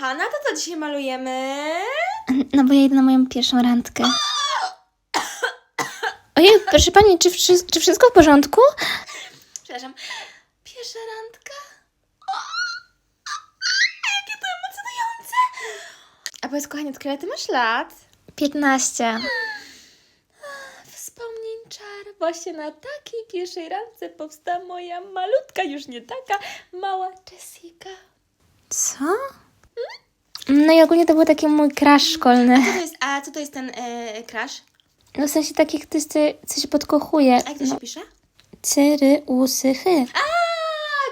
kochana, to co dzisiaj malujemy? No bo ja idę na moją pierwszą randkę. Ojej, proszę pani, czy, wszy- czy wszystko w porządku? Przepraszam. Pierwsza randka? O, jakie to emocjonujące! A powiedz, kochanie, od ile ty masz lat? 15. Wspomnień czar. Właśnie na takiej pierwszej randce powstała moja malutka, już nie taka mała Jessica. Co? No i ogólnie to był taki mój crush szkolny. Co to jest, a co to jest ten e, crush? No w sensie taki ktoś, co co się podkochuje. A jak to No, się pisze? cyry, łusy, chy. A,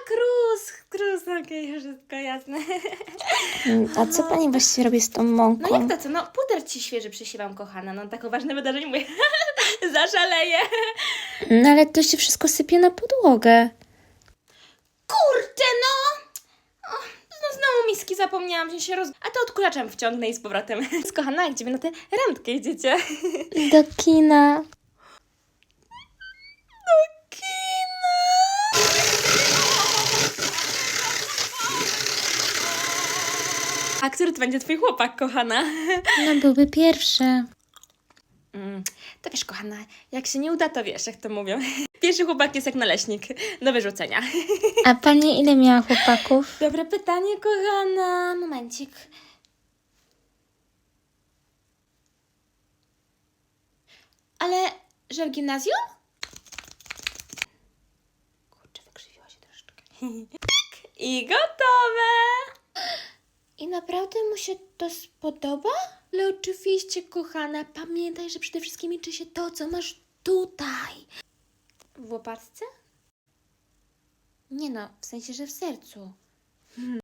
krus, krus, okej, wszystko jasne. A co pani właściwie robi z tą mąką? No jak to co? No puder ci świeży przysiewam, kochana. No takie ważne wydarzenie, mówię, zaszaleję. No ale to się wszystko sypie na podłogę. Kurczę, no! O, no znowu miski zapomniałam, że się roz... A to odkulaczem wciągnę i z powrotem. Kochana, gdzie wy na tę randkę idziecie? Do kina. A który to będzie twój chłopak, kochana? No byłby pierwszy. Mm, to wiesz, kochana, jak się nie uda, to wiesz, jak to mówią. Pierwszy chłopak jest jak naleśnik, do wyrzucenia. A pani ile miała chłopaków? Dobre pytanie, kochana. Momencik. Ale, że w gimnazjum? Kurczę, wykrzywiła się troszeczkę. I gotowe! I naprawdę mu się to spodoba? Ale oczywiście, kochana, pamiętaj, że przede wszystkim liczy się to, co masz tutaj. W łopatce? Nie no, w sensie, że w sercu.